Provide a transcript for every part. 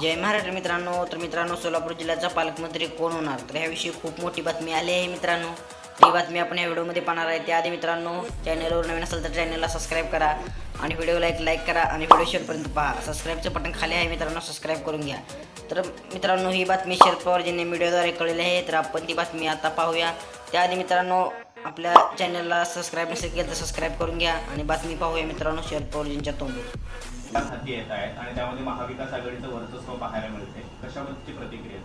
जय महाराष्ट्र मित्रांनो तर मित्रांनो सोलापूर जिल्ह्याचा पालकमंत्री कोण होणार? तर ह्याविषयी खूप मोठी बातमी आली आहे मित्रांनो. ती बातमी आपण या व्हिडिओमध्ये पाहणार आहे. त्याआधी मित्रांनो चॅनलवर नवीन असेल तर चॅनलला सबस्क्राईब करा आणि व्हिडिओला एक लाईक करा आणि व्हिडिओ शेअरपर्यंत पहा. सबस्क्राईबचं बटन खाली आहे मित्रांनो सबस्क्राईब करून घ्या. तर मित्रांनो ही बातमी शरद पवारजींनी व्हिडिओद्वारे कळलेली आहे. तर आपण ती बातमी आता पाहूया. त्याआधी मित्रांनो आपल्या चॅनलला सबस्क्राईब नसेल केलं तर सबस्क्राईब करून घ्या आणि बातमी पाहूया मित्रांनो शरद पवारजींच्या तोंडून. हाती येत आहेत आणि त्यामध्ये महाविकास आघाडीचं वर्चस्व पाहायला मिळते. कशाबद्दलची प्रतिक्रिया?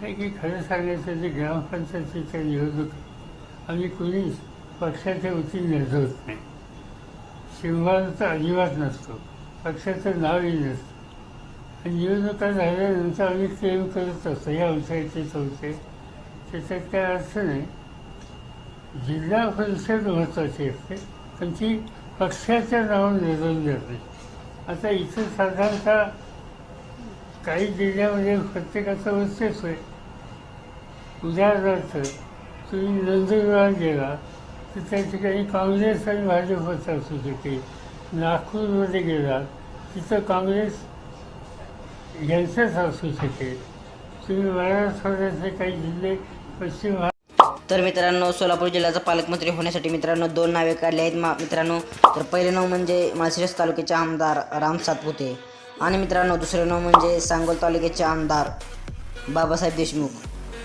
हे की खरं सांगायचं जे ग्रामपंचायतीच्या निवडणूक आम्ही कुणीच पक्षाच्या वतीने निर्धवत नाही. शिवभाग तर अजिबात नसतो. पक्षाचं नावही नसतं. आणि निवडणुका झाल्यानंतर आम्ही क्लेम करत असतो. या अंशाचे चौथे. त्याच्यात काय अर्थ नाही. जिल्हा परिषद महत्त्वाची असते. पण ती पक्षाच्या नावाने लढवली जाते. आता इथं साधारणतः काही जिल्ह्यामध्ये प्रत्येकाचं वर्चस्व आहे. उदाहरणार्थ तुम्ही नंदुरबार गेला तर त्या ठिकाणी काँग्रेस आणि भाजपच असू शकते. नागपूरमध्ये गेला तिथं काँग्रेस यांचंच असू शकेल तुम्ही मराठवाड्यातले काही जिल्हे पश्चिम भाग तर मित्रांनो सोलापूर जिल्ह्याचा पालकमंत्री होण्यासाठी मित्रांनो दोन नावे काढली आहेत. मा मित्रांनो तर पहिले नाव म्हणजे माळशिरस तालुक्याचे आमदार राम सातपुते आणि मित्रांनो दुसरे नाव म्हणजे सांगोल तालुक्याचे आमदार बाबासाहेब देशमुख.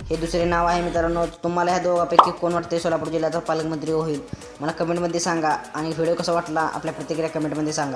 हे दुसरे नाव आहे मित्रांनो. तुम्हाला ह्या दोघांपैकी कोण वाटते सोलापूर जिल्ह्याचा पालकमंत्री होईल? मला कमेंटमध्ये सांगा आणि व्हिडिओ कसा वाटला आपल्या प्रतिक्रिया कमेंटमध्ये सांगा.